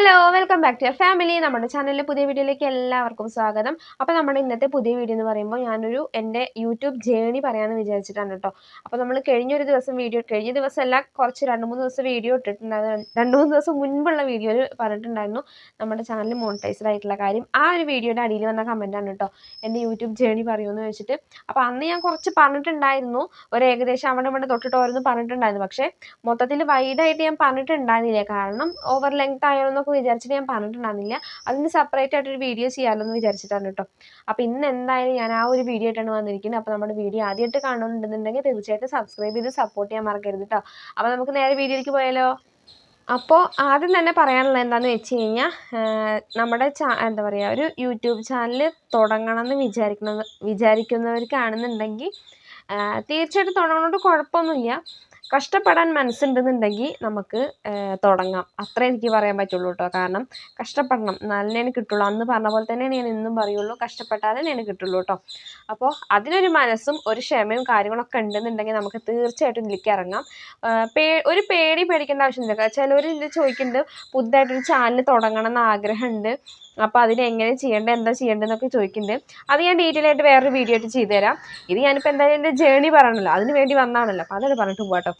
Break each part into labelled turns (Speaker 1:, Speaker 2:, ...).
Speaker 1: Hello welcome back to your family നമ്മുടെ ചാനലിലെ പുതിയ വീഡിയോയിലേക്ക് എല്ലാവർക്കും സ്വാഗതം. അപ്പോൾ നമ്മുടെ ഇന്നത്തെ പുതിയ വീഡിയോ എന്ന് പറയുമ്പോൾ ഞാനൊരു എന്റെ യൂട്യൂബ് ജേണി പറയാമെന്ന് വിചാരിച്ചിട്ടാണ് കേട്ടോ അപ്പോൾ നമ്മൾ കഴിഞ്ഞൊരു ദിവസം വീഡിയോ കഴിഞ്ഞ ദിവസം അല്ല കുറച്ച് രണ്ട് മൂന്ന് ദിവസം വീഡിയോ ഇട്ടിട്ടുണ്ടായിരുന്നു രണ്ട് മൂന്ന് ദിവസം മുൻപുള്ള വീഡിയോയിൽ പറഞ്ഞിട്ടുണ്ടായിരുന്നു. നമ്മുടെ ചാനൽ മോണിറ്റൈസ്ഡ് ആയിട്ടുള്ള കാര്യം. ആ ഒരു വീഡിയോയുടെ അടിയിൽ വന്ന കമന്റാണ് കേട്ടോ എന്റെ യൂട്യൂബ് ജേണി പറയുമെന്ന് വെച്ചിട്ട്. അപ്പോൾ അന്ന് ഞാൻ കുറച്ച് പറഞ്ഞിട്ടുണ്ടായിരുന്നു. ഒരു ഏകദേശം അവിടെ ഇവിടെ തൊട്ടിട്ട് ഓരോന്ന് പറഞ്ഞിട്ടുണ്ടായിരുന്നു. പക്ഷേ മൊത്തത്തിൽ വൈഡായിട്ട് ഞാൻ പറഞ്ഞിട്ടുണ്ടായിരുന്നില്ല. കാരണം ഓവർ ലെങ്ത് ആയോന്നൊക്കെ വിചാരിച്ചിട്ട് ഞാൻ പറഞ്ഞിട്ടുണ്ടായിരുന്നില്ല. അതിന് സെപ്പറേറ്റ് ആയിട്ടൊരു വീഡിയോ ചെയ്യാമല്ലോ എന്ന് വിചാരിച്ചിട്ടാണ് കേട്ടോ. അപ്പോൾ ഇന്ന് എന്തായാലും ഞാൻ ആ ഒരു വീഡിയോ ആയിട്ടാണ് വന്നിരിക്കുന്നത്. അപ്പോൾ നമ്മുടെ വീഡിയോ ആദ്യമായിട്ട് കാണുന്നുണ്ടെന്നുണ്ടെങ്കിൽ തീർച്ചയായിട്ടും സബ്സ്ക്രൈബ് ചെയ്ത് സപ്പോർട്ട് ചെയ്യാൻ മറക്കരുത് കേട്ടോ അപ്പോൾ നമുക്ക് നേരെ വീഡിയോയിലേക്ക് പോയാലോ? അപ്പോൾ ആദ്യം തന്നെ പറയാനുള്ളത് എന്താണെന്ന് വെച്ച് കഴിഞ്ഞാൽ നമ്മുടെ ചാ എന്താ പറയുക ഒരു യൂട്യൂബ് ചാനൽ തുടങ്ങണം എന്ന് വിചാരിക്കുന്ന വിചാരിക്കുന്നവർക്കാണെന്നുണ്ടെങ്കിൽ തീർച്ചയായിട്ടും തുടങ്ങുന്നതുകൊണ്ട് കുഴപ്പമൊന്നുമില്ല. കഷ്ടപ്പെടാൻ മനസ്സുണ്ടെന്നുണ്ടെങ്കിൽ നമുക്ക് തുടങ്ങാം. അത്രേ എനിക്ക് പറയാൻ പറ്റുള്ളൂ കേട്ടോ. കാരണം കഷ്ടപ്പെടണം. എന്നാലേ കിട്ടുള്ളൂ. അന്ന് പറഞ്ഞ പോലെ തന്നെ ഞാൻ എന്നും പറയുള്ളൂ. കഷ്ടപ്പെട്ടാലേ ഞാൻ കിട്ടുള്ളൂ കേട്ടോ. അപ്പോൾ അതിനൊരു മനസ്സും ഒരു ക്ഷമയും കാര്യങ്ങളൊക്കെ ഉണ്ടെന്നുണ്ടെങ്കിൽ നമുക്ക് തീർച്ചയായിട്ടും ഇതിലേക്ക് ഇറങ്ങാം. പേ ഒരു പേടി പേടിക്കേണ്ട ആവശ്യമില്ല. ചിലവർ ഇത് ചോദിക്കുന്നുണ്ട് പുതുതായിട്ടൊരു ചാനൽ തുടങ്ങണം എന്ന് ആഗ്രഹമുണ്ട്. അപ്പോൾ അതിന് എങ്ങനെ ചെയ്യേണ്ടത്? എന്താ ചെയ്യേണ്ടതെന്നൊക്കെ ചോദിക്കുന്നുണ്ട്. അത് ഞാൻ ഡീറ്റെയിൽ ആയിട്ട് വേറൊരു വീഡിയോ ആയിട്ട് ചെയ്തുതരാം. ഇത് ഞാനിപ്പോൾ എന്തായാലും എന്റെ ജേണി പറയണല്ലോ അതിന് വേണ്ടി വന്നാണല്ലോ അപ്പോൾ അതാണ് പറഞ്ഞിട്ട് പോകാട്ടോ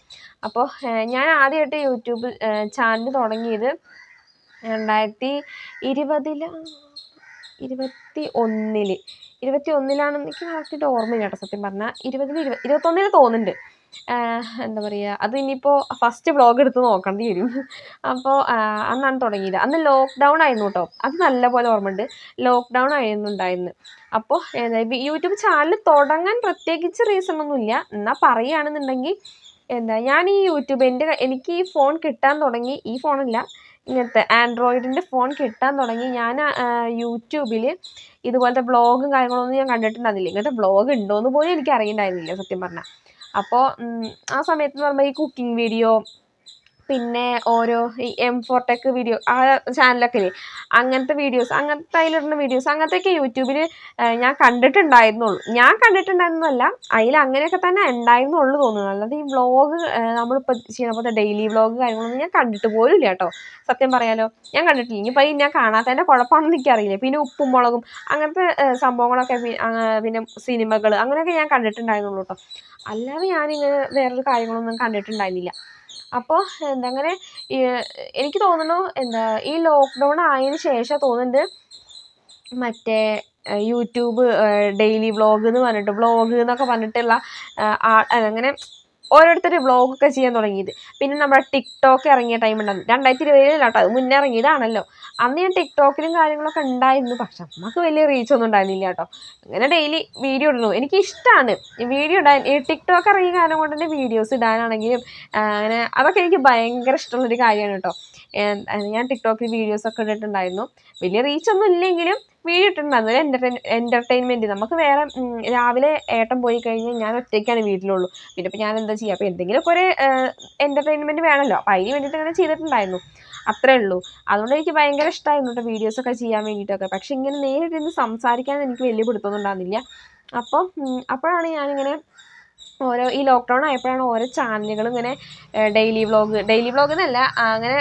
Speaker 1: അപ്പോൾ ഞാൻ ആദ്യമായിട്ട് യൂട്യൂബ് ചാനൽ തുടങ്ങിയത് രണ്ടായിരത്തി ഇരുപതിൽ ഇരുപത്തി ഒന്നിൽ ഇരുപത്തി ഒന്നിലാണെന്ന് എനിക്ക് കറക്റ്റായിട്ട് ഓർമ്മയില്ല കേട്ടോ സത്യം പറഞ്ഞാൽ ഇരുപതിൽ ഇരുപ ഇരുപത്തൊന്നിൽ തോന്നുന്നുണ്ട്. എന്താ പറയുക അത് ഇനിയിപ്പോൾ ഫസ്റ്റ് വ്ളോഗ് എടുത്ത് നോക്കേണ്ടി വരും. അപ്പോൾ അന്നാണ് തുടങ്ങിയത്. അന്ന് ലോക്ക്ഡൗൺ ആയിരുന്നു കേട്ടോ അത് നല്ലപോലെ ഓർമ്മയുണ്ട്. ലോക്ക്ഡൗൺ ആയിരുന്നു ഉണ്ടായിരുന്നു അപ്പോൾ യൂട്യൂബ് ചാനൽ തുടങ്ങാൻ പ്രത്യേകിച്ച് റീസൺ ഒന്നുമില്ല. എന്നാൽ പറയുകയാണെന്നുണ്ടെങ്കിൽ എന്താ ഞാൻ ഈ യൂട്യൂബ് എന്റെ എനിക്ക് ഈ ഫോൺ കിട്ടാൻ തുടങ്ങി ഈ ഫോണല്ല ഇങ്ങനത്തെ ആൻഡ്രോയിഡിന്റെ ഫോൺ കിട്ടാൻ തുടങ്ങി ഞാൻ യൂട്യൂബിൽ ഇതുപോലത്തെ ബ്ലോഗും കാര്യങ്ങളൊന്നും ഞാൻ കണ്ടിട്ടുണ്ടായിരുന്നില്ല. ഇങ്ങനത്തെ ബ്ലോഗ് ഉണ്ടോയെന്ന് പോലും എനിക്ക് അറിയണ്ടായിരുന്നില്ല സത്യം പറഞ്ഞാൽ അപ്പോൾ ആ സമയത്ത് എന്ന് പറയുമ്പോൾ ഈ കുക്കിംഗ് വീഡിയോ പിന്നെ ഓരോ ഈ എം ഫോർ ടെക് വീഡിയോ ആ ചാനലൊക്കെ ഇല്ലേ? അങ്ങനത്തെ വീഡിയോസ് അങ്ങനത്തെ അതിലിടുന്ന വീഡിയോസ് അങ്ങനത്തെയൊക്കെ യൂട്യൂബിൽ ഞാൻ കണ്ടിട്ടുണ്ടായിരുന്നുള്ളൂ. ഞാൻ കണ്ടിട്ടുണ്ടായിരുന്നല്ല അതിൽ അങ്ങനെയൊക്കെ തന്നെ ഉണ്ടായിരുന്നുള്ളൂ തോന്നുന്നു. അല്ലാതെ ഈ വ്ളോഗ് നമ്മളിപ്പോൾ ചെയ്യുന്ന പോലത്തെ ഡെയിലി വ്ളോഗ് കാര്യങ്ങളൊന്നും ഞാൻ കണ്ടിട്ട് പോലും ഇല്ല കേട്ടോ. സത്യം പറയാലോ ഞാൻ കണ്ടിട്ടില്ല. ഇനിയിപ്പോൾ ഈ ഞാൻ കാണാത്തതിന്റെ കുഴപ്പമാണെന്ന് എനിക്കറിയില്ല പിന്നെ ഉപ്പും മുളകും അങ്ങനത്തെ സംഭവങ്ങളൊക്കെ പിന്നെ സിനിമകൾ അങ്ങനെയൊക്കെ ഞാൻ കണ്ടിട്ടുണ്ടായിരുന്നുള്ളൂ കേട്ടോ. അല്ലാതെ ഞാനിങ്ങനെ വേറൊരു കാര്യങ്ങളൊന്നും കണ്ടിട്ടുണ്ടായിരുന്നില്ല. അപ്പോൾ എന്താ അങ്ങനെ എനിക്ക് തോന്നുന്നു എന്താ ഈ ലോക്ക്ഡൗൺ ആയതിനു ശേഷം തോന്നുന്നുണ്ട് മറ്റേ യൂട്യൂബ് ഡെയിലി വ്ളോഗ് എന്ന് പറഞ്ഞിട്ട് വ്ളോഗ് എന്നൊക്കെ പറഞ്ഞിട്ടുള്ള അങ്ങനെ ഓരോരുത്തർ വ്ളോഗൊക്കെ ചെയ്യാൻ തുടങ്ങിയത്. പിന്നെ നമ്മുടെ ടിക്ടോക്ക് ഇറങ്ങിയ ടൈം ഉണ്ടായിരുന്നു. രണ്ടായിരത്തി ഇരുപതിലാട്ടോ അത് മുന്നേ ഇറങ്ങിയതാണല്ലോ. അന്ന് ഞാൻ ടിക്ടോക്കിലും കാര്യങ്ങളൊക്കെ ഉണ്ടായിരുന്നു. പക്ഷെ നമുക്ക് വലിയ റീച്ച് ഒന്നും ഉണ്ടായിരുന്നില്ല കേട്ടോ. അങ്ങനെ ഡെയിലി വീഡിയോ ഇടുന്നു. എനിക്ക് ഇഷ്ടമാണ് വീഡിയോ ഇടാൻ ഈ ടിക്ടോക്ക് ഇറങ്ങിയ കാലം കൊണ്ട് തന്നെ വീഡിയോസ് ഇടാനാണെങ്കിലും അങ്ങനെ അതൊക്കെ എനിക്ക് ഭയങ്കര ഇഷ്ടമുള്ളൊരു കാര്യമാണ് കേട്ടോ. ഞാൻ ടിക്ടോക്കിൽ വീഡിയോസൊക്കെ ഇട്ടിട്ടുണ്ടായിരുന്നു. വലിയ റീച്ചൊന്നും ഇല്ലെങ്കിലും വീഡിയോ ഇട്ടിട്ടുണ്ടായിരുന്നു ഒരു എന്റർടൈൻ എന്റർടൈൻമെന്റ് നമുക്ക് വേറെ രാവിലെ ഏട്ടൻ പോയി കഴിഞ്ഞാൽ ഞാൻ ഒറ്റയ്ക്കാണ് വീട്ടിലുള്ളൂ. പിന്നെ ഇപ്പോൾ ഞാൻ എന്താ ചെയ്യുക? അപ്പോൾ എന്തെങ്കിലുമൊക്കെ ഒരു എന്റർടൈൻമെന്റ് വേണമല്ലോ. അപ്പോൾ അതിന് വേണ്ടിയിട്ട് അങ്ങനെ ചെയ്തിട്ടുണ്ടായിരുന്നു. അത്രേ ഉള്ളൂ. അതുകൊണ്ട് എനിക്ക് ഭയങ്കര ഇഷ്ടമായിരുന്നു കേട്ടോ വീഡിയോസൊക്കെ ചെയ്യാൻ വേണ്ടിയിട്ടൊക്കെ. പക്ഷെ ഇങ്ങനെ നേരിട്ടിരുന്ന് സംസാരിക്കാൻ എനിക്ക് വലിയ പിടുത്തമൊന്നും ഉണ്ടാകുന്നില്ല അപ്പം അപ്പോഴാണ് ഞാനിങ്ങനെ ഓരോ ഈ ലോക്ക്ഡൗൺ ആയപ്പോഴാണ് ഓരോ ചാനലുകൾ ഇങ്ങനെ ഡെയിലി വ്ളോഗ് ഡെയിലി വ്ളോഗ് എന്നല്ല അങ്ങനെ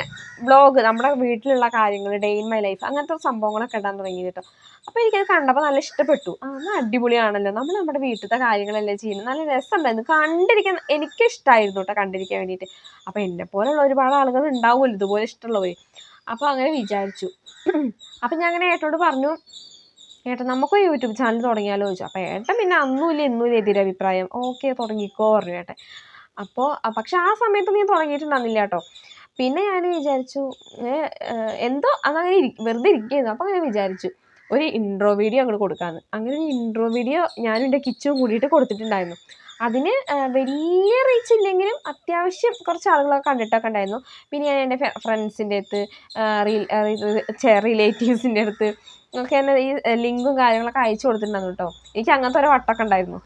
Speaker 1: വ്ളോഗ് നമ്മുടെ വീട്ടിലുള്ള കാര്യങ്ങൾ ഡേ ഇൻ മൈ ലൈഫ് അങ്ങനത്തെ സംഭവങ്ങളൊക്കെ ഇടാൻ തുടങ്ങി കേട്ടോ. അപ്പോൾ എനിക്കത് കണ്ടപ്പോൾ നല്ല ഇഷ്ടപ്പെട്ടു. ആ എന്നാൽ അടിപൊളിയാണല്ലോ. നമ്മൾ നമ്മുടെ വീട്ടിലത്തെ കാര്യങ്ങളല്ലേ ചെയ്യുന്നത്. നല്ല രസമുണ്ടായിരുന്നു. കണ്ടിരിക്കാൻ എനിക്ക് ഇഷ്ടമായിരുന്നു കേട്ടോ കണ്ടിരിക്കാൻ വേണ്ടിയിട്ട്. അപ്പോൾ എന്നെ പോലെയുള്ള ഒരുപാട് ആളുകൾ ഉണ്ടാവുമല്ലോ. ഇതുപോലെ ഇഷ്ടമുള്ളവർ അപ്പോൾ അങ്ങനെ വിചാരിച്ചു. അപ്പം ഞാൻ അങ്ങനെ ഏട്ടനോട് പറഞ്ഞു ഏട്ടൻ നമുക്കും യൂട്യൂബ് ചാനൽ തുടങ്ങിയാലോ ചോദിച്ചു. അപ്പോൾ ഏട്ടൻ പിന്നെ അന്നുമില്ല ഇന്നുമില്ല എതിരഭിപ്രായം ഓക്കെ തുടങ്ങിക്കോ പറഞ്ഞു ഏട്ടൻ. അപ്പോൾ പക്ഷെ ആ സമയത്ത് ഞാൻ തുടങ്ങിയിട്ടുണ്ടായിരുന്നില്ല കേട്ടോ. പിന്നെ ഞാൻ വിചാരിച്ചു എന്തോ അതങ്ങനെ വെറുതെ ഇരിക്കുന്നു അപ്പോൾ അങ്ങനെ വിചാരിച്ചു ഒരു ഇൻട്രോ വീഡിയോ അങ്ങോട്ട് കൊടുക്കാമെന്ന് അങ്ങനെ ഒരു ഇൻട്രോ വീഡിയോ ഞാനും എന്റെ കിച്ചും കൂടിയിട്ട് കൊടുത്തിട്ടുണ്ടായിരുന്നു. അതിന് വലിയ റീച്ച് ഇല്ലെങ്കിലും അത്യാവശ്യം കുറച്ച് ആളുകളൊക്കെ കണ്ടിട്ടൊക്കെ ഉണ്ടായിരുന്നു. പിന്നെ ഞാൻ എന്റെ ഫ്രണ്ട്സിന്റെ അടുത്ത് റിലേറ്റീവ്സിന്റെ അടുത്ത് ഒക്കെ തന്നെ ഈ ലിങ്കും കാര്യങ്ങളൊക്കെ അയച്ചു കൊടുത്തിട്ടുണ്ടായിരുന്നു കേട്ടോ എനിക്ക് അങ്ങനത്തെ ഒരു വട്ടമൊക്കെ ഉണ്ടായിരുന്നു.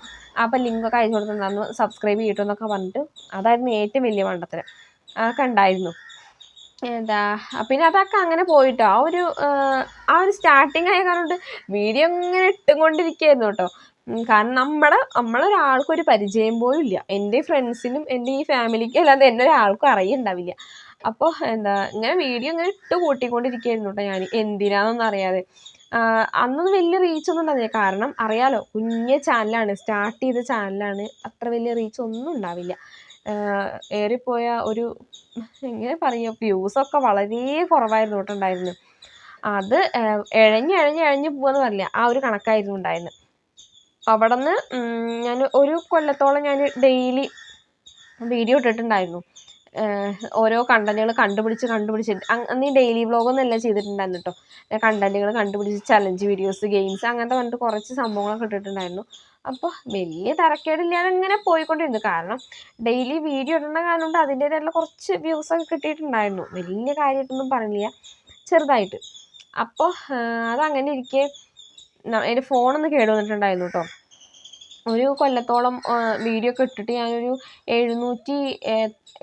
Speaker 1: അപ്പം ലിങ്കൊക്കെ അയച്ചു കൊടുത്തിട്ടുണ്ടായിരുന്നു. സബ്സ്ക്രൈബ് ചെയ്യട്ടോ എന്നൊക്കെ പറഞ്ഞിട്ട്. അതായിരുന്നു ഏറ്റവും വലിയ മണ്ടത്തരം അതൊക്കെ ഉണ്ടായിരുന്നു. എന്താ പിന്നെ അതൊക്കെ അങ്ങനെ പോയിട്ടോ. ആ ഒരു ആ ഒരു സ്റ്റാർട്ടിങ് ആയ കാരണം വീഡിയോ ഇങ്ങനെ ഇട്ടുകൊണ്ടിരിക്കുകയായിരുന്നു കേട്ടോ കാരണം നമ്മുടെ നമ്മളൊരാൾക്കൊരു പരിചയം പോലും ഇല്ല. എന്റെ ഫ്രണ്ട്സിനും എന്റെ ഈ ഫാമിലിക്കും അല്ലാതെ എന്നെ ഒരാൾക്കും അറിയുണ്ടാവില്ല. അപ്പോൾ എന്താ ഇങ്ങനെ വീഡിയോ ഇങ്ങനെ ഇട്ട് കൂട്ടിക്കൊണ്ടിരിക്കുകയായിരുന്നു കേട്ടോ ഞാൻ എന്തിനാണെന്നൊന്നും അറിയാതെ. അന്നൊന്നും വലിയ റീച്ച് ഒന്നും ഉണ്ടാവില്ല കാരണം അറിയാലോ കുഞ്ഞ ചാനലാണ് സ്റ്റാർട്ട് ചെയ്ത ചാനലാണ് അത്ര വലിയ റീച്ച് ഒന്നും ഉണ്ടാവില്ല. ഏറിപ്പോയ ഒരു എങ്ങനെ പറയുക വ്യൂസൊക്കെ വളരെ കുറവായിരുന്നു കേട്ടോ ഉണ്ടായിരുന്നത് അത് ഏഹ് എഴഞ്ഞ് എഴഞ്ഞ് എഴഞ്ഞ് പോവാന്ന് പറയില്ല ആ ഒരു കണക്കായിരുന്നു ഉണ്ടായിരുന്നത് അവിടെ നിന്ന് ഞാൻ ഒരു കൊല്ലത്തോളം ഞാൻ ഡെയിലി വീഡിയോ ഇട്ടിട്ടുണ്ടായിരുന്നു. ഓരോ കണ്ടന്റുകൾ കണ്ടുപിടിച്ച് കണ്ടുപിടിച്ച്. അന്ന് ഈ ഡെയിലി വ്ളോഗൊന്നല്ല ചെയ്തിട്ടുണ്ടായിരുന്നു കേട്ടോ കണ്ടന്റുകൾ കണ്ടുപിടിച്ച് ചലഞ്ച് വീഡിയോസ് ഗെയിംസ് അങ്ങനത്തെ പറഞ്ഞിട്ട് കുറച്ച് സംഭവങ്ങളൊക്കെ ഇട്ടിട്ടുണ്ടായിരുന്നു. അപ്പോൾ വലിയ തരക്കേടില്ലാതെ ഇങ്ങനെ പോയിക്കൊണ്ടിരുന്നു. കാരണം ഡെയിലി വീഡിയോ ഇടുന്ന കാരണം കൊണ്ട് അതിന്റേതായിട്ടുള്ള കുറച്ച് വ്യൂസൊക്കെ കിട്ടിയിട്ടുണ്ടായിരുന്നു. വലിയ കാര്യമായിട്ടൊന്നും പറഞ്ഞില്ല. ചെറുതായിട്ട്. അപ്പോൾ അതങ്ങനെ ഇരിക്കെ എന്റെ ഫോണൊന്ന് കേടുവന്നിട്ടുണ്ടായിരുന്നു കേട്ടോ ഒരു കൊല്ലത്തോളം വീഡിയോ ഒക്കെ ഇട്ടിട്ട് ഞാനൊരു എഴുന്നൂറ്റി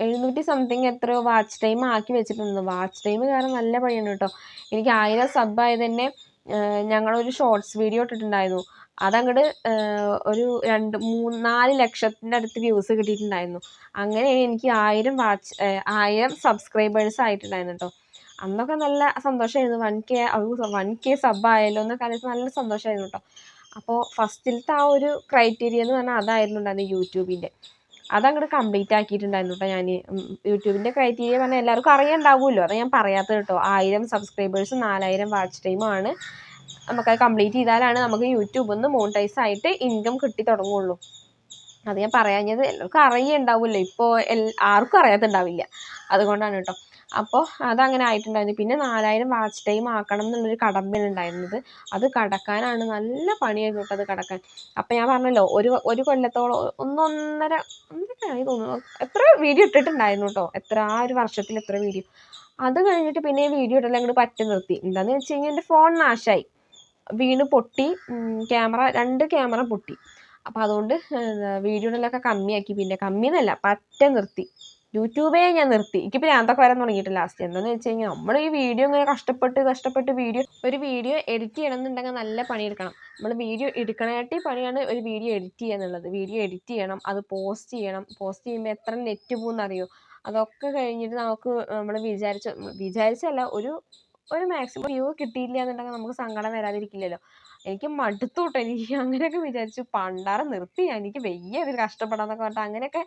Speaker 1: എഴുന്നൂറ്റി സംതിങ് എത്രയോ വാച്ച് ടൈം ആക്കി വെച്ചിട്ടുണ്ട്. വാച്ച് ടൈം കാരണം നല്ല പണിയാണ് കേട്ടോ. എനിക്ക് ആയിരം സബ് ആയത് തന്നെ ഞങ്ങളൊരു ഷോർട്സ് വീഡിയോ ഇട്ടിട്ടുണ്ടായിരുന്നു. അതങ്ങോട്ട് ഒരു രണ്ട് മൂന്ന് നാല് ലക്ഷത്തിന്റെ അടുത്ത് വ്യൂസ് കിട്ടിയിട്ടുണ്ടായിരുന്നു. അങ്ങനെ എനിക്ക് ആയിരം വാച്ച് ആയിരം സബ്സ്ക്രൈബേഴ്സ് ആയിട്ടുണ്ടായിരുന്നു കേട്ടോ. അന്നൊക്കെ നല്ല സന്തോഷമായിരുന്നു. One K one K sub ആയല്ലോ എന്നൊക്കെ നല്ല സന്തോഷമായിരുന്നു കേട്ടോ. അപ്പോൾ ഫസ്റ്റിലത്തെ ആ ഒരു ക്രൈറ്റീരിയ എന്ന് പറഞ്ഞാൽ അതായിരുന്നു ഉണ്ടായിരുന്നത് യൂട്യൂബിന്റെ അതങ്ങോട്ട് കംപ്ലീറ്റ് ആക്കിയിട്ടുണ്ടായിരുന്നു കേട്ടോ ഞാൻ യൂട്യൂബിന്റെ ക്രൈറ്റീരിയ പറഞ്ഞാൽ എല്ലാവർക്കും അറിയാണ്ടാവുമല്ലോ അത് ഞാൻ പറയാത്തത് കേട്ടോ ആയിരം സബ്സ്ക്രൈബേഴ്സ് നാലായിരം വാച്ച് ടൈമാണ് നമുക്കത് കംപ്ലീറ്റ് ചെയ്താലാണ് നമുക്ക് യൂട്യൂബിൽ നിന്ന് മോണിറ്റൈസ് ആയിട്ട് ഇൻകം കിട്ടി തുടങ്ങുള്ളൂ. അത് ഞാൻ പറയാഞ്ഞത് എല്ലാവർക്കും അറിയുണ്ടാവുമല്ലോ ഇപ്പോൾ ആർക്കും അറിയാത്തുണ്ടാവില്ല അതുകൊണ്ടാണ് കേട്ടോ അപ്പോൾ അതങ്ങനെ ആയിട്ടുണ്ടായിരുന്നു. പിന്നെ നാലായിരം വാച്ച് ടൈം ആക്കണം എന്നുള്ളൊരു കടമ്പയാണ് ഉണ്ടായിരുന്നത്. അത് കടക്കാനാണ് നല്ല പണിയായിരുന്നു കേട്ടോ അത് കടക്കാൻ. അപ്പം ഞാൻ പറഞ്ഞല്ലോ ഒരു ഒരു കൊല്ലത്തോളം ഒന്നൊന്നര ഒന്നരയായി തോന്നുന്നു. എത്ര വീഡിയോ ഇട്ടിട്ടുണ്ടായിരുന്നു കേട്ടോ? എത്ര ആ ഒരു വർഷത്തിൽ എത്ര വീഡിയോ അത് കഴിഞ്ഞിട്ട് പിന്നെ വീഡിയോ ഇടൽ അങ്ങോട്ട് പറ്റി നിർത്തി. എന്താണെന്ന് വെച്ച് കഴിഞ്ഞാൽ എന്റെ ഫോൺ നാശായി. വീണ് പൊട്ടി ക്യാമറ രണ്ട് ക്യാമറ പൊട്ടി. അപ്പോൾ അതുകൊണ്ട് വീഡിയോ ഇടലൊക്കെ കമ്മിയാക്കി. പിന്നെ കമ്മിയെന്നല്ല പറ്റ നിർത്തി. യൂട്യൂബേ ഞാൻ നിർത്തി. എനിക്ക് പിന്നെ അതൊക്കെ വരാൻ തുടങ്ങിയിട്ട് ലാസ്റ്റ് എന്താന്ന് വെച്ച് കഴിഞ്ഞാൽ നമ്മൾ ഈ വീഡിയോ ഇങ്ങനെ കഷ്ടപ്പെട്ട് കഷ്ടപ്പെട്ട് വീഡിയോ ഒരു വീഡിയോ എഡിറ്റ് ചെയ്യണം എന്നുണ്ടെങ്കിൽ നല്ല പണിയെടുക്കണം. നമ്മൾ വീഡിയോ എടുക്കണേട്ടി പണിയാണ് ഒരു വീഡിയോ എഡിറ്റ് ചെയ്യുക എന്നുള്ളത്. വീഡിയോ എഡിറ്റ് ചെയ്യണം അത് പോസ്റ്റ് ചെയ്യണം. പോസ്റ്റ് ചെയ്യുമ്പോൾ എത്ര നെറ്റ് പോകുന്നറിയോ അതൊക്കെ കഴിഞ്ഞിട്ട് നമുക്ക് നമ്മൾ വിചാരിച്ച വിചാരിച്ചല്ല ഒരു ഒരു മാക്സിമം വ്യൂ കിട്ടിയില്ല എന്നുണ്ടെങ്കിൽ നമുക്ക് സങ്കടം വരാതിരിക്കില്ലല്ലോ. എനിക്ക് മടുത്തൂട്ടോ എനിക്ക് അങ്ങനെയൊക്കെ വിചാരിച്ചു. പണ്ടാരം നിർത്തി എനിക്ക് വയ്യ ഇതിൽ കഷ്ടപ്പെടാന്നൊക്കെ പറഞ്ഞിട്ട് അങ്ങനെയൊക്കെ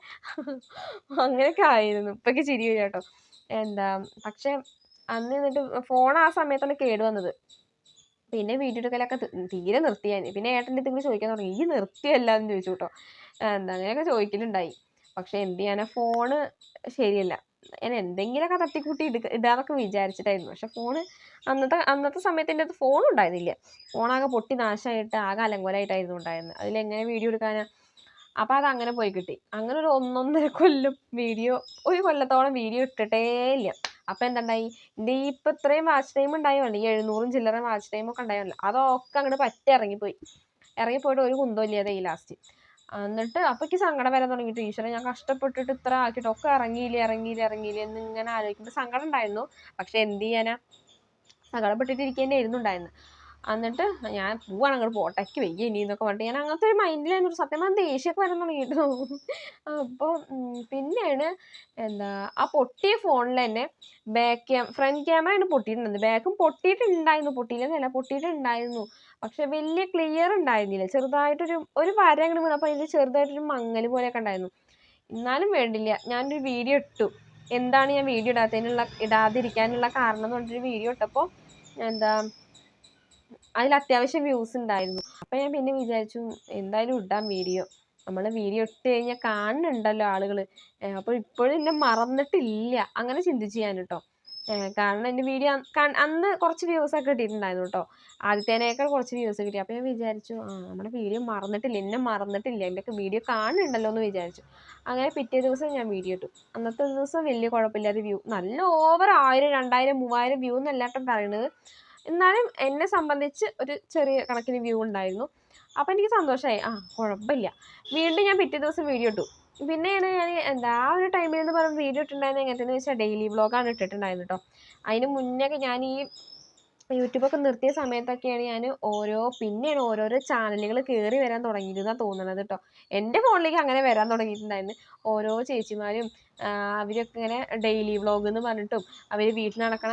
Speaker 1: അങ്ങനെയൊക്കെ ആയിരുന്നു. ഇപ്പൊക്കെ ചിരി വരും കേട്ടോ. എന്താ പക്ഷെ അന്ന് എന്നിട്ട് ഫോൺ ആ സമയത്താണ് കേടുവന്നത് പിന്നെ വീഡിയോ എടുക്കലൊക്കെ തീരെ നിർത്തി ഞാൻ പിന്നെ ഏട്ടന്റെ അടുത്ത് ചോദിക്കാൻ തുടങ്ങി. ഈ നിർത്തിയല്ല എന്ന് ചോദിച്ചു കേട്ടോ. എന്താ അങ്ങനെയൊക്കെ ചോദിക്കലുണ്ടായി. പക്ഷെ എന്ത് ചെയ്യാനാ ഫോണ് ശരിയല്ല. ഞാൻ എന്തെങ്കിലുമൊക്കെ തട്ടിക്കൂട്ടി ഇടുക ഇടാന്നൊക്കെ വിചാരിച്ചിട്ടായിരുന്നു. പക്ഷെ ഫോണ് അന്നത്തെ അന്നത്തെ സമയത്ത് എന്റെ അടുത്ത് ഫോൺ ഉണ്ടായിരുന്നില്ല. ഫോണാകെ പൊട്ടി നാശമായിട്ട് ആകെ അലങ്കോലായിട്ടായിരുന്നു ഉണ്ടായിരുന്നത്. അതിലെങ്ങനെ വീഡിയോ എടുക്കാനാ? അപ്പോൾ അത് അങ്ങനെ പോയി കിട്ടി. അങ്ങനെ ഒരു ഒന്നൊന്നര കൊല്ലം വീഡിയോ ഒരു കൊല്ലത്തോളം വീഡിയോ ഇട്ടിട്ടേ ഇല്ല. അപ്പോൾ എന്തുണ്ടായി? എന്റെ ഈ ഇപ്പം ഇത്രയും വാച്ച് ടൈം ഉണ്ടായോണ്ട് ഈ എഴുന്നൂറും ചില്ലറ വാച്ച് ടൈമൊക്കെ ഉണ്ടായോണ്ടല്ലോ അതൊക്കെ അങ്ങോട്ട് പറ്റി ഇറങ്ങിപ്പോയി. ഇറങ്ങിപ്പോയിട്ട് ഒരു കുന്തവും ഇല്ലാതെ ഈ ലാസ്റ്റ് എന്നിട്ട് അപ്പക്ക് സങ്കടം വരാൻ തുടങ്ങിയിട്ട് ഈശ്വരൻ ഞാൻ കഷ്ടപ്പെട്ടിട്ട് ഇത്ര ആക്കിയിട്ട് ഒക്കെ ഇറങ്ങിയില്ല ഇറങ്ങിയില്ല ഇറങ്ങിയില്ല എന്ന് ഇങ്ങനെ ആലോചിക്കുമ്പോൾ സങ്കടം ഉണ്ടായിരുന്നു. പക്ഷെ എന്ത് ചെയ്യാനാ? സങ്കടപ്പെട്ടിട്ട് ഇരിക്കേണ്ടിയായിരുന്നു ഉണ്ടായിരുന്നത് എന്നിട്ട് ഞാൻ പോവാണ് അങ്ങോട്ട് പോട്ടയ്ക്ക് വയ്യ ഇനി എന്നൊക്കെ പറഞ്ഞിട്ട് ഞാൻ അങ്ങനത്തെ ഒരു മൈൻഡിലായിരുന്നു സത്യം പറഞ്ഞാൽ ദേഷ്യമൊക്കെ വരാൻ തുടങ്ങിയിട്ടു. അപ്പോൾ പിന്നെയാണ് എന്താ ആ പൊട്ടിയ ഫോണിൽ തന്നെ ബാക്ക് ക്യാം ഫ്രണ്ട് ക്യാമറയാണ് പൊട്ടിയിട്ടുണ്ടായിരുന്നത്. ബാക്കും പൊട്ടിയിട്ടുണ്ടായിരുന്നു പൊട്ടിയില്ലെന്നല്ല പൊട്ടിയിട്ടുണ്ടായിരുന്നു. പക്ഷെ വലിയ ക്ലിയർ ഉണ്ടായിരുന്നില്ല. ചെറുതായിട്ടൊരു ഒരു വര അങ്ങോട്ട് വീണപ്പോൾ അതിൽ ചെറുതായിട്ടൊരു മങ്ങൽ പോലെയൊക്കെ ഉണ്ടായിരുന്നു. എന്നാലും വേണ്ടില്ല. ഞാനൊരു വീഡിയോ ഇട്ടു. എന്താണ് ഞാൻ വീഡിയോ ഇടാത്തതിനുള്ള ഇടാതിരിക്കാനുള്ള കാരണം എന്ന് പറഞ്ഞിട്ടൊരു വീഡിയോ ഇട്ടപ്പോൾ എന്താ അതിൽ അത്യാവശ്യം വ്യൂസ് ഉണ്ടായിരുന്നു. അപ്പോൾ ഞാൻ പിന്നെ വിചാരിച്ചു എന്തായാലും ഇടാം വീഡിയോ നമ്മൾ വീഡിയോ ഇട്ട് കഴിഞ്ഞാൽ കാണുന്നുണ്ടല്ലോ ആളുകൾ അപ്പോൾ ഇപ്പോഴും എന്നെ മറന്നിട്ടില്ല. അങ്ങനെ ചിന്തിച്ച് ഞാൻ കേട്ടോ. കാരണം എന്റെ വീഡിയോ അന്ന് കുറച്ച് വ്യൂസ് ഒക്കെ കിട്ടിയിട്ടുണ്ടായിരുന്നു കേട്ടോ ആദ്യത്തേനേക്കാൾ കുറച്ച് വ്യൂസ് കിട്ടി. അപ്പോൾ ഞാൻ വിചാരിച്ചു ആ നമ്മുടെ വീഡിയോ മറന്നിട്ടില്ല എന്നെ മറന്നിട്ടില്ല എന്റെയൊക്കെ വീഡിയോ കാണുന്നുണ്ടല്ലോ എന്ന് വിചാരിച്ചു. അങ്ങനെ പിറ്റേ ദിവസം ഞാൻ വീഡിയോ ഇട്ടു. അന്നത്തെ ദിവസം വലിയ കുഴപ്പമില്ലാതെ വ്യൂ നല്ല ഓവർ ആയിരം രണ്ടായിരം മൂവായിരം വ്യൂ എന്നല്ലാട്ടും പറയണത്. എന്നാലും എന്നെ സംബന്ധിച്ച് ഒരു ചെറിയ കണക്കിന് വ്യൂ ഉണ്ടായിരുന്നു. അപ്പോൾ എനിക്ക് സന്തോഷമായി ആ കുഴപ്പമില്ല. വീണ്ടും ഞാൻ പിറ്റേ ദിവസം വീഡിയോ ഇട്ടു. പിന്നെയാണ് ഞാൻ എന്താ ആ ഒരു ടൈമിൽ എന്ന് പറയുമ്പോൾ വീഡിയോ ഇട്ടിട്ടുണ്ടായിരുന്നത് എങ്ങനത്തെന്ന് വെച്ചാൽ ഡെയിലി വ്ളോഗാണ് ഇട്ടിട്ടുണ്ടായിരുന്നത് കേട്ടോ അതിന് മുന്നേ ഞാൻ ഈ യൂട്യൂബൊക്കെ നിർത്തിയ സമയത്തൊക്കെയാണ് ഞാൻ ഓരോ പിന്നെയാണ് ഓരോരോ ചാനലുകൾ കയറി വരാൻ തുടങ്ങിയിരുന്നാണ് തോന്നണത് കേട്ടോ എന്റെ ഫോണിലേക്ക് അങ്ങനെ വരാൻ തുടങ്ങിയിട്ടുണ്ടായിരുന്നു. ഓരോ ചേച്ചിമാരും അവരൊക്കെ ഇങ്ങനെ ഡെയിലി വ്ളോഗ് എന്ന് പറഞ്ഞിട്ടും അവർ വീട്ടിൽ നടക്കണ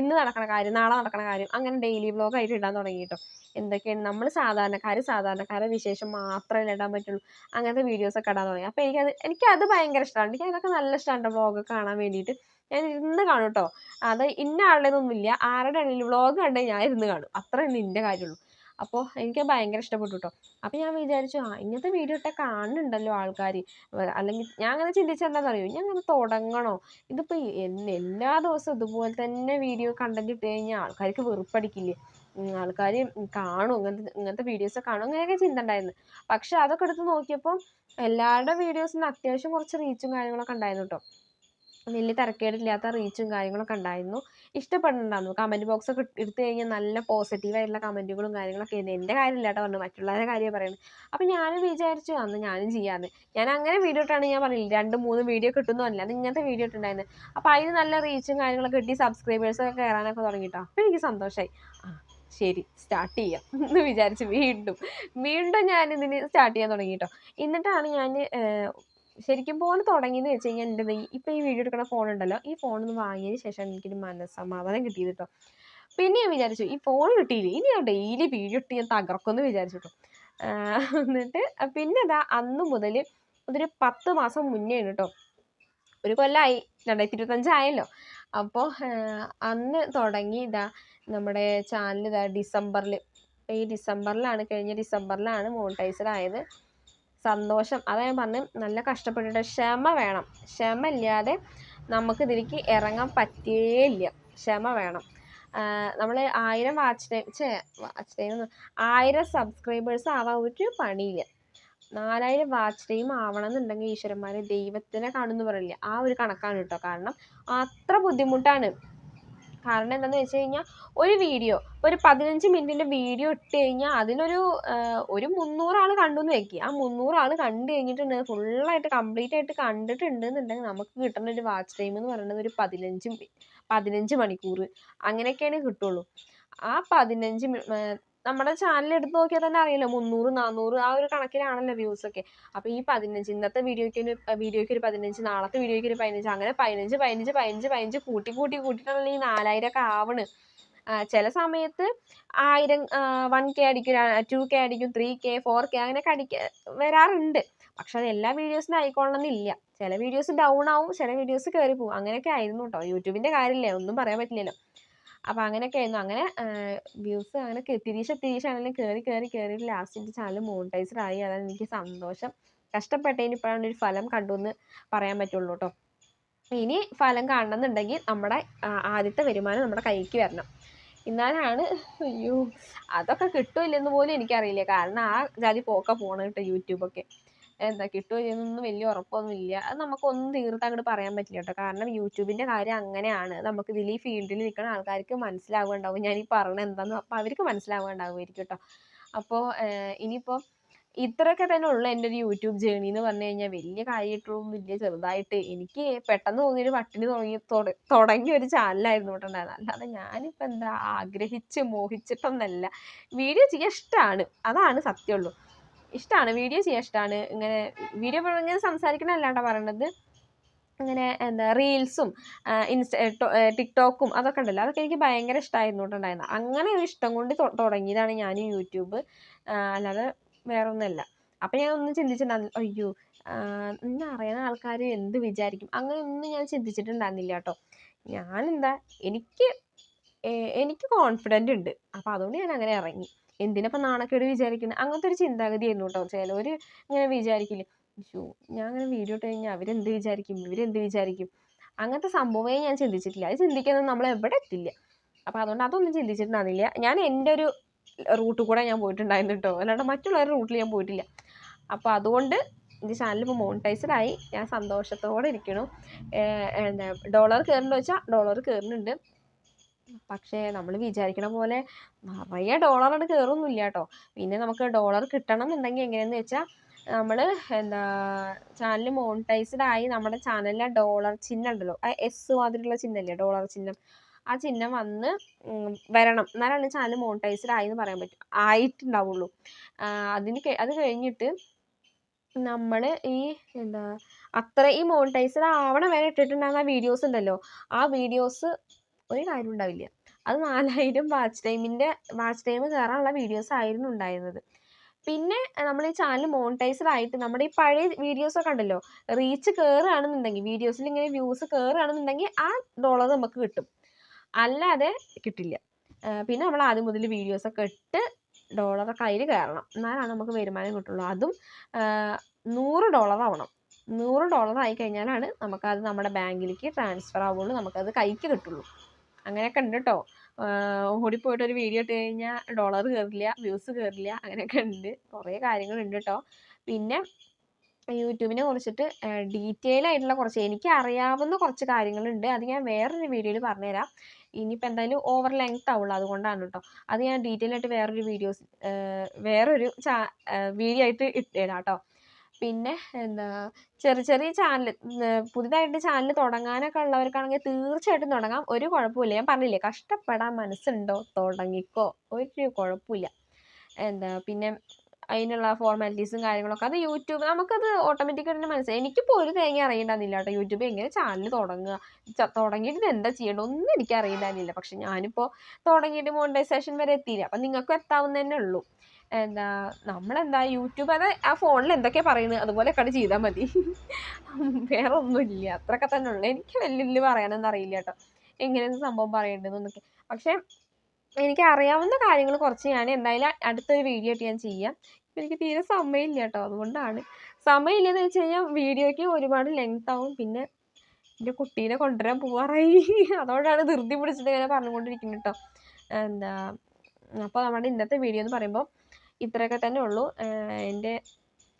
Speaker 1: ഇന്ന് നടക്കണ കാര്യം നാളെ നടക്കണ കാര്യം അങ്ങനെ ഡെയിലി വ്ളോഗായിട്ട് ഇടാൻ തുടങ്ങി കേട്ടോ എന്തൊക്കെയാണ്? നമ്മൾ സാധാരണക്കാർ സാധാരണക്കാരെ വിശേഷം മാത്രമേ ഇടാൻ പറ്റുള്ളൂ. അങ്ങനത്തെ വീഡിയോസൊക്കെ ഇടാൻ തുടങ്ങി. അപ്പോൾ എനിക്കത് എനിക്കത് ഭയങ്കര ഇഷ്ടമാണ് എനിക്ക് അതൊക്കെ നല്ല ഇഷ്ടമാണ് വ്ളോഗ് കാണാൻ വേണ്ടിയിട്ട്. ഞാൻ ഇരുന്ന് കാണും കേട്ടോ അത് ഇന്ന ആളുടേതൊന്നുമില്ല ആരുടെ ആണെങ്കിലും വ്ളോഗ് കണ്ടേ ഞാൻ ഇരുന്ന് കാണും. അത്രേ നിന്റെ കാര്യമുള്ളൂ. അപ്പോൾ എനിക്ക് ഭയങ്കര ഇഷ്ടപ്പെട്ടു കേട്ടോ അപ്പോൾ ഞാൻ വിചാരിച്ചു ആ ഇങ്ങനത്തെ വീഡിയോ ഇട്ടാൽ കാണുന്നുണ്ടല്ലോ ആൾക്കാർ അല്ലെങ്കിൽ ഞാൻ അങ്ങനെ ചിന്തിച്ചത് എന്താണെന്ന് അറിയോ? ഞാൻ അങ്ങനെ തുടങ്ങണോ? ഇതിപ്പോൾ എല്ലാ ദിവസവും ഇതുപോലെ തന്നെ വീഡിയോ കണ്ടന്റ് ഇട്ട് കഴിഞ്ഞാൽ ആൾക്കാർക്ക് വെറുപ്പടിക്കില്ലേ? ആൾക്കാർ കാണും ഇങ്ങനത്തെ ഇങ്ങനത്തെ വീഡിയോസ് കാണും അങ്ങനെയൊക്കെ ചിന്ത ഉണ്ടായിരുന്നു പക്ഷെ അതൊക്കെ എടുത്ത് നോക്കിയപ്പോൾ എല്ലാവരുടെ വീഡിയോസിന് അത്യാവശ്യം കുറച്ച് റീച്ചും കാര്യങ്ങളൊക്കെ ഉണ്ടായിരുന്നു കേട്ടോ വലിയ തിരക്കേടില്ലാത്ത റീച്ചും കാര്യങ്ങളൊക്കെ ഉണ്ടായിരുന്നു. ഇഷ്ടപ്പെടുന്നുണ്ടായിരുന്നു കമന്റ് ബോക്സ് ഒക്കെ എടുത്തു കഴിഞ്ഞാൽ നല്ല പോസിറ്റീവായിട്ടുള്ള കമന്റുകളും കാര്യങ്ങളൊക്കെ ആയിരുന്നു. എന്റെ കാര്യമില്ല കേട്ടോ പറഞ്ഞു മറ്റുള്ളവരുടെ കാര്യമാണ് പറയുന്നത് അപ്പോൾ ഞാനും വിചാരിച്ചു അന്ന് ഞാനും ചെയ്യാമെന്ന് ഞാൻ അങ്ങനെ വീഡിയോ ഇട്ടാണ് ഞാൻ പറഞ്ഞില്ല രണ്ട് മൂന്ന് വീഡിയോ കിട്ടുന്നതല്ല അത് ഇങ്ങനത്തെ വീഡിയോ ഇട്ടുണ്ടായിരുന്നു. അപ്പോൾ അതിന് നല്ല റീച്ചും കാര്യങ്ങളൊക്കെ കിട്ടി. സബ്സ്ക്രൈബേഴ്സൊക്കെ കയറാനൊക്കെ തുടങ്ങിയിട്ടോ അപ്പോൾ എനിക്ക് സന്തോഷമായി ശരി. സ്റ്റാർട്ട് ചെയ്യാം എന്ന് വിചാരിച്ച് വീണ്ടും. വീണ്ടും ഞാൻ ഇതിന് സ്റ്റാർട്ട് ചെയ്യാൻ തുടങ്ങി കേട്ടോ എന്നിട്ടാണ് ഞാൻ ശരിക്കും ഫോൺ തുടങ്ങിയെന്ന് വെച്ച് കഴിഞ്ഞാൽ എന്റെ ഇപ്പോൾ ഈ വീഡിയോ എടുക്കുന്ന ഫോൺ ഉണ്ടല്ലോ ഈ ഫോൺ ഒന്ന് വാങ്ങിയതിന് ശേഷം എനിക്കൊരു മനസ്സമാധാനം കിട്ടിയത് കേട്ടോ പിന്നെ ഞാൻ വിചാരിച്ചു ഈ ഫോൺ കിട്ടിയില്ലേ? ഇനി ഞാൻ ഡെയിലി വീഡിയോ ഇട്ട് ഞാൻ തകർക്കുമെന്ന് വിചാരിച്ചു കേട്ടോ എന്നിട്ട് പിന്നെ അതാ അന്ന് മുതൽ അതൊരു പത്ത് മാസം മുന്നേ ആണ് കേട്ടോ ഒരു കൊല്ലമായി രണ്ടായിരത്തി ഇരുപത്തഞ്ചായല്ലോ അപ്പോൾ അന്ന് തുടങ്ങി ഇതാ നമ്മുടെ ചാനൽ ഇതാ ഡിസംബറിൽ ഈ ഡിസംബറിലാണ് കഴിഞ്ഞ ഡിസംബറിലാണ് മോണിറ്റൈസ്ഡ് ആയത് സന്തോഷം. അതാ ഞാൻ പറഞ്ഞു നല്ല കഷ്ടപ്പെട്ടിട്ട് ക്ഷമ വേണം. ക്ഷമ ഇല്ലാതെ നമുക്ക് ഇതിലേക്ക് ഇറങ്ങാൻ പറ്റേയില്ല. ക്ഷമ വേണം. നമ്മൾ ആയിരം വാച്ച് ടൈം ചേ വാച്ച് ടൈം ആയിരം സബ്സ്ക്രൈബേഴ്സ് ആവാൻ ഒരു പണിയില്ല. നാലായിരം വാച്ച് ടൈം ആവണം എന്നുണ്ടെങ്കിൽ ഈശ്വരന്മാരെ ദൈവത്തിനെ കാണുമെന്ന് പറയില്ല? ആ ഒരു കണക്കാണ് കേട്ടോ. കാരണം അത്ര ബുദ്ധിമുട്ടാണ്. കാരണം എന്താണെന്ന് വെച്ച് കഴിഞ്ഞാൽ ഒരു വീഡിയോ ഒരു പതിനഞ്ച് മിനിറ്റിന്റെ വീഡിയോ ഇട്ട് കഴിഞ്ഞാൽ അതിനൊരു ഒരു മുന്നൂറ് ആൾ കണ്ടു എന്ന് വെക്കുക ആ മുന്നൂറ് ആൾ കണ്ടു കഴിഞ്ഞിട്ടുണ്ട് ഫുള്ളായിട്ട് കംപ്ലീറ്റ് ആയിട്ട് കണ്ടിട്ടുണ്ട് എന്നുണ്ടെങ്കിൽ നമുക്ക് കിട്ടുന്ന ഒരു വാച്ച് ടൈം എന്ന് പറയുന്നത് ഒരു പതിനഞ്ച് പതിനഞ്ച് മണിക്കൂർ അങ്ങനെയൊക്കെയാണ് കിട്ടുള്ളൂ. ആ പതിനഞ്ച് നമ്മുടെ ചാനൽ എടുത്ത് നോക്കിയാൽ തന്നെ അറിയാലോ മുന്നൂറ് നാന്നൂറ് ആ ഒരു കണക്കിലാണല്ലോ വ്യൂസ് ഒക്കെ. അപ്പോൾ ഈ പതിനഞ്ച് ഇന്നത്തെ വീഡിയോയ്ക്ക് ഒരു വീഡിയോയ്ക്ക് ഒരു പതിനഞ്ച് നാളത്തെ വീഡിയോയ്ക്ക് ഒരു പതിനഞ്ച് അങ്ങനെ പതിനഞ്ച് പതിനഞ്ച് പതിനഞ്ച് പതിനഞ്ച് കൂട്ടി കൂട്ടി കൂട്ടിയിട്ടാണല്ലോ ഈ നാലായിരം ഒക്കെ ആവണ് ചില സമയത്ത് ആയിരം വൺ കെ അടിക്കും ടു കെ അടിക്കും ത്രീ കെ ഫോർ കെ അങ്ങനെയൊക്കെ അടിക്ക വരാറുണ്ട്. പക്ഷെ അത് എല്ലാ വീഡിയോസിനും ആയിക്കൊള്ളണമെന്നില്ല. ചില വീഡിയോസ് ഡൗൺ ആവും ചില വീഡിയോസ് കയറി പോകും അങ്ങനെയൊക്കെ ആയിരുന്നു കേട്ടോ യൂട്യൂബിന്റെ കാര്യമില്ലേ? ഒന്നും പറയാൻ പറ്റില്ലല്ലോ. അപ്പോൾ അങ്ങനെയൊക്കെ ആയിരുന്നു അങ്ങനെ വ്യൂസ് അങ്ങനെ തിരിച്ച് തിരിച്ചാണെങ്കിലും കയറി കയറി കയറി ലാസ്റ്റ് ചാനൽ മോണിറ്റൈസ്ഡ് ആയി. അതാണ് എനിക്ക് സന്തോഷം. കഷ്ടപ്പെട്ടതിന് ഇപ്പോഴാണ് ഒരു ഫലം കണ്ടു എന്ന് പറയാൻ പറ്റുള്ളൂ കേട്ടോ ഇനി ഫലം കാണണമെന്നുണ്ടെങ്കിൽ നമ്മുടെ ആദ്യത്തെ വരുമാനം നമ്മുടെ കൈക്ക് വരണം. എന്നാലാണ് അയ്യോ അതൊക്കെ കിട്ടുമില്ലെന്ന് പോലും എനിക്കറിയില്ല. കാരണം ആ ജാതി പോക്ക പോകണം കേട്ടോ യൂട്യൂബൊക്കെ. എന്താ കിട്ടുമോ എന്നൊന്നും വലിയ ഉറപ്പൊന്നും ഇല്ല അത് നമുക്കൊന്നും തീർത്ത് അങ്ങോട്ട് പറയാൻ പറ്റില്ല കേട്ടോ കാരണം യൂട്യൂബിന്റെ കാര്യം അങ്ങനെയാണ്. നമുക്ക് ഇതിൽ ഈ ഫീൽഡിൽ നിൽക്കുന്ന ആൾക്കാർക്ക് മനസ്സിലാവുകയുണ്ടാവും. ഞാൻ ഈ പറഞ്ഞത് എന്താണെന്ന് അപ്പോൾ അവർക്ക് മനസ്സിലാവുകയുണ്ടാവുമായിരിക്കും കേട്ടോ അപ്പോൾ ഇനിയിപ്പോൾ ഇത്രയൊക്കെ തന്നെ ഉള്ളു എന്റെ ഒരു യൂട്യൂബ് ജേണി എന്ന് പറഞ്ഞു കഴിഞ്ഞാൽ വലിയ കാര്യമായിട്ടൊന്നും വലിയ ചെറുതായിട്ട് എനിക്ക് പെട്ടെന്ന് തോന്നിയൊരു പട്ടിണി തുടങ്ങി തുടങ്ങിയ ഒരു ചാനലായിരുന്നു കേട്ടോ അല്ലാതെ ഞാനിപ്പോൾ എന്താ ആഗ്രഹിച്ച് മോഹിച്ചിട്ടൊന്നല്ല. വീഡിയോ ചെയ്യാൻ ഇഷ്ടമാണ് അതാണ് സത്യമുള്ളൂ ഇഷ്ടമാണ് വീഡിയോ ചെയ്യാൻ ഇഷ്ടമാണ് ഇങ്ങനെ വീഡിയോ ഇങ്ങനെ സംസാരിക്കണമല്ലാട്ടോ പറയണത്. ഇങ്ങനെ എന്താ റീൽസും ഇൻസ്റ്റ ടിക്ടോക്കും അതൊക്കെ ഉണ്ടല്ലോ. അതൊക്കെ എനിക്ക് ഭയങ്കര ഇഷ്ടമായിരുന്നു ഉണ്ടായിരുന്നത് അങ്ങനെ ഒരു ഇഷ്ടം കൊണ്ട് തുടങ്ങിയതാണ് ഞാൻ യൂട്യൂബ്. അല്ലാതെ വേറെ ഒന്നുമല്ല അപ്പം ഞാൻ ഒന്നും ചിന്തിച്ചിട്ടുണ്ടായിരുന്നില്ല അയ്യോ എന്നെ അറിയുന്ന ആൾക്കാർ എന്ത് വിചാരിക്കും? അങ്ങനെ ഒന്നും ഞാൻ ചിന്തിച്ചിട്ടുണ്ടായിരുന്നില്ല കേട്ടോ. ഞാനെന്താ എനിക്ക് എനിക്ക് കോൺഫിഡന്റ് ഉണ്ട്. അപ്പോൾ അതുകൊണ്ട് ഞാൻ അങ്ങനെ ഇറങ്ങി. എന്തിനപ്പം നാണക്കേട് വിചാരിക്കുന്നത് അങ്ങനത്തെ ഒരു ചിന്താഗതിയായിരുന്നു കേട്ടോ ചിലവർ ഇങ്ങനെ വിചാരിക്കില്ലേ? അയ്യോ ഞാൻ അങ്ങനെ വീഡിയോ ഇട്ട് കഴിഞ്ഞാൽ അവരെന്ത് വിചാരിക്കും? ഇവരെന്ത് വിചാരിക്കും? അങ്ങനത്തെ സംഭവമേ ഞാൻ ചിന്തിച്ചിട്ടില്ല. അത് ചിന്തിക്കുന്നത് നമ്മൾ എവിടെ എത്തില്ല. അപ്പോൾ അതുകൊണ്ട് അതൊന്നും ചിന്തിച്ചിട്ടുണ്ടായിരുന്നില്ല. ഞാൻ എന്റെ ഒരു റൂട്ടിൽ കൂടെ ഞാൻ പോയിട്ടുണ്ടായിരുന്നു കേട്ടോ. അല്ലാണ്ട് മറ്റുള്ളവരുടെ റൂട്ടിൽ ഞാൻ പോയിട്ടില്ല. അപ്പോൾ അതുകൊണ്ട് എന്റെ ചാനൽ ഇപ്പോൾ മോണിറ്റൈസ്ഡ് ആയി. ഞാൻ സന്തോഷത്തോടെ ഇരിക്കണം. എന്താ ഡോളർ കയറുന്നുണ്ടോ വെച്ചാൽ ഡോളർ കയറുന്നുണ്ട് പക്ഷേ നമ്മൾ വിചാരിക്കണ പോലെ നിറയെ ഡോളറാണ് കയറൊന്നുമില്ല കേട്ടോ പിന്നെ നമുക്ക് ഡോളർ കിട്ടണം എന്നുണ്ടെങ്കിൽ എങ്ങനെയെന്ന് വെച്ചാൽ നമ്മൾ എന്താ ചാനൽ മോണിറ്റൈസ്ഡ് ആയി നമ്മുടെ ചാനലിലെ ഡോളർ ചിഹ്നം ഉണ്ടല്ലോ. ആ എസ് മാതിരിയുള്ള ചിഹ്നമില്ലേ ഡോളർ ചിഹ്നം? ആ ചിഹ്നം വന്ന് വരണം. എന്നാലാണ് ചാനൽ മോണിറ്റൈസ്ഡ് ആയി എന്ന് പറയാൻ പറ്റും. ആയിട്ടുണ്ടാവുള്ളൂ. അതിന് അത് കഴിഞ്ഞിട്ട് നമ്മൾ ഈ എന്താ അത്ര ഈ മോണിറ്റൈസ്ഡ് ആവണ വരെ ഇട്ടിട്ടുണ്ടാകുന്ന വീഡിയോസ് ഉണ്ടല്ലോ. ആ വീഡിയോസ് ഒരു കാര്യം ഉണ്ടാവില്ല. അത് നാലായിരം വാച്ച് ടൈമിന്റെ വാച്ച് ടൈം കയറാനുള്ള വീഡിയോസ് ആയിരുന്നു ഉണ്ടായിരുന്നത്. പിന്നെ നമ്മൾ ഈ ചാനൽ മോണിറ്റൈസ്ഡ് ആയിട്ട് നമ്മുടെ ഈ പഴയ വീഡിയോസ് ഒക്കെ ഉണ്ടല്ലോ റീച്ച് കയറുകയാണെന്നുണ്ടെങ്കിൽ വീഡിയോസിൽ ഇങ്ങനെ വ്യൂസ് കയറുകയാണെന്നുണ്ടെങ്കിൽ ആ ഡോളർ നമുക്ക് കിട്ടും. അല്ലാതെ കിട്ടില്ല. പിന്നെ നമ്മൾ ആദ്യം മുതൽ വീഡിയോസ് ഒക്കെ ഇട്ട് ഡോളർ കയ്യിൽ കയറണം എന്നാലാണ് നമുക്ക് വരുമാനം കിട്ടുള്ളൂ. അതും നൂറ് ഡോളർ ആവണം. നൂറ് ഡോളർ ആയി കഴിഞ്ഞാലാണ് നമുക്കത് നമ്മുടെ ബാങ്കിലേക്ക് ട്രാൻസ്ഫർ ആവുള്ളൂ. നമുക്കത് കൈക്ക് കിട്ടുള്ളൂ. അങ്ങനെയൊക്കെ ഉണ്ട് കേട്ടോ ഓടിപ്പോയിട്ട് ഒരു വീഡിയോ ഇട്ട് കഴിഞ്ഞാൽ ഡോളർ കയറില്ല വ്യൂസ് കയറില്ല അങ്ങനെയൊക്കെ ഉണ്ട്. കുറേ കാര്യങ്ങളുണ്ട് കേട്ടോ പിന്നെ യൂട്യൂബിനെ കുറിച്ചിട്ട് ഡീറ്റെയിൽ ആയിട്ടുള്ള കുറച്ച് എനിക്ക് അറിയാവുന്ന കുറച്ച് കാര്യങ്ങളുണ്ട് അത് ഞാൻ വേറൊരു വീഡിയോയിൽ പറഞ്ഞുതരാം. ഇനിയിപ്പോൾ എന്തായാലും ഓവർ ലെങ്ത് ആവുള്ളൂ അതുകൊണ്ടാണ് കേട്ടോ അത് ഞാൻ ഡീറ്റെയിൽ ആയിട്ട് വേറൊരു വീഡിയോസ് വേറൊരു ചാ വീഡിയോ ആയിട്ട് ഇട്ടുതരാം കേട്ടോ പിന്നെ എന്താ ചെറിയ ചെറിയ ചാനൽ പുതിയതായിട്ട് ചാനൽ തുടങ്ങാനൊക്കെ ഉള്ളവർക്കാണെങ്കിൽ തീർച്ചയായിട്ടും തുടങ്ങാം. ഒരു കുഴപ്പമില്ല. ഞാൻ പറഞ്ഞില്ലേ കഷ്ടപ്പെടാൻ മനസ്സുണ്ടോ? തുടങ്ങിക്കോ. ഒരു കുഴപ്പമില്ല. എന്താ പിന്നെ അതിനുള്ള ഫോർമാലിറ്റീസും കാര്യങ്ങളൊക്കെ. അത് യൂട്യൂബ് നമുക്കത് ഓട്ടോമാറ്റിക്കായിട്ട് തന്നെ മനസ്സിലായി. എനിക്കിപ്പോൾ ഒരു തേങ്ങ അറിയണ്ടായിരുന്നില്ല കേട്ടോ യൂട്യൂബ് എങ്ങനെ ചാനൽ തുടങ്ങുക. തുടങ്ങിയിട്ട് എന്താ ചെയ്യേണ്ടത് ഒന്നും എനിക്ക് അറിയണ്ടായിരുന്നില്ല പക്ഷെ ഞാനിപ്പോൾ തുടങ്ങിയിട്ട് മോണിറ്റൈസേഷൻ വരെ എത്തിയില്ല. അപ്പം നിങ്ങൾക്കും എത്താവുന്നതന്നെ ഉള്ളൂ. എന്താ നമ്മളെന്താ യൂട്യൂബ് അത് ആ ഫോണിൽ എന്തൊക്കെയാ പറയുന്നത്? അതുപോലെ കണ്ട് ചെയ്താൽ മതി. വേറെ ഒന്നുമില്ല അത്രയൊക്കെ തന്നെ ഉള്ളു. എനിക്ക് വലിയ പറയാനൊന്നും അറിയില്ല കേട്ടോ. എങ്ങനെയാണ് സംഭവം പറയേണ്ടതെന്നൊക്കെ. പക്ഷേ എനിക്ക് അറിയാവുന്ന കാര്യങ്ങൾ കുറച്ച് ഞാൻ എന്തായാലും അടുത്തൊരു വീഡിയോ ആയിട്ട് ഞാൻ ചെയ്യാം. എനിക്ക് തീരെ സമയമില്ല കേട്ടോ. അതുകൊണ്ടാണ്. സമയമില്ലെന്ന് വെച്ച് കഴിഞ്ഞാൽ വീഡിയോയ്ക്ക് ഒരുപാട് ലെങ്ത് ആവും. പിന്നെ എന്റെ കുട്ടീനെ കൊണ്ടുവരാൻ പോവാറായി. അതുകൊണ്ടാണ് ധൃതി പിടിച്ചിട്ട് ഇങ്ങനെ പറഞ്ഞുകൊണ്ടിരിക്കുന്നത് കേട്ടോ. എന്താ അപ്പോൾ നമ്മുടെ ഇന്നത്തെ വീഡിയോ എന്ന് പറയുമ്പോൾ ഇത്രയൊക്കെ തന്നെ ഉള്ളൂ. എന്റെ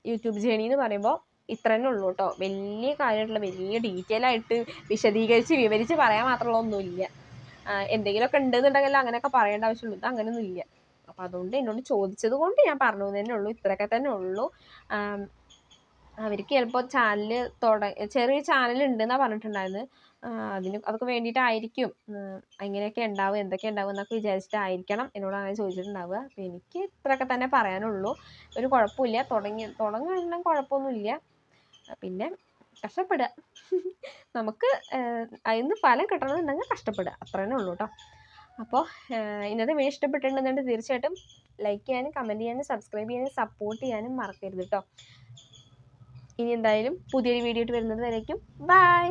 Speaker 1: യൂട്യൂബ് ജേണി എന്ന് പറയുമ്പോൾ ഇത്ര തന്നെ ഉള്ളൂ കേട്ടോ. വലിയ കാര്യമായിട്ടുള്ള വലിയ ഡീറ്റെയിൽ ആയിട്ട് വിശദീകരിച്ച് വിവരിച്ച് പറയാൻ മാത്രമുള്ള ഒന്നുമില്ല. എന്തെങ്കിലുമൊക്കെ ഉണ്ടെന്നുണ്ടെങ്കിൽ അങ്ങനെയൊക്കെ പറയേണ്ട ആവശ്യമുള്ളൂ. ഇത് അങ്ങനെയൊന്നും ഇല്ല അപ്പോൾ അതുകൊണ്ട് എന്നോട് ചോദിച്ചത് കൊണ്ട് ഞാൻ പറഞ്ഞു തന്നെ ഉള്ളൂ. ഇത്രയൊക്കെ തന്നെ ഉള്ളൂ. അവർക്ക് ചിലപ്പോൾ ചാനൽ ചെറിയ ചാനൽ ഉണ്ടെന്നാണ് പറഞ്ഞിട്ടുണ്ടായിരുന്നത് അതിന് അതൊക്കെ വേണ്ടിയിട്ടായിരിക്കും. എങ്ങനെയൊക്കെ ഉണ്ടാവും എന്തൊക്കെ ഉണ്ടാവും എന്നൊക്കെ വിചാരിച്ചിട്ടായിരിക്കണം എന്നോട് അങ്ങനെ ചോദിച്ചിട്ടുണ്ടാവുക. എനിക്ക് ഇത്രയൊക്കെ തന്നെ പറയാനുള്ളൂ. ഒരു കുഴപ്പമില്ല. തുടങ്ങി തുടങ്ങുകയാണെങ്കിൽ കുഴപ്പമൊന്നുമില്ല. പിന്നെ കഷ്ടപ്പെടുക. നമുക്ക് അതിന് ഫലം കിട്ടണമെന്നുണ്ടെങ്കിൽ കഷ്ടപ്പെടുക. അത്ര തന്നെ ഉള്ളൂ കേട്ടോ. അപ്പോൾ ഇന്നത്തെ വീഡിയോ ഇഷ്ടപ്പെട്ടിട്ടുണ്ടെന്നുണ്ടെങ്കിൽ തീർച്ചയായിട്ടും ലൈക്ക് ചെയ്യാനും കമന്റ് ചെയ്യാനും സബ്സ്ക്രൈബ് ചെയ്യാനും സപ്പോർട്ട് ചെയ്യാനും മറക്കരുത് കേട്ടോ. ഇനി എന്തായാലും പുതിയൊരു വീഡിയോ ആയിട്ട് വരുന്നത് വരേക്കും ബൈ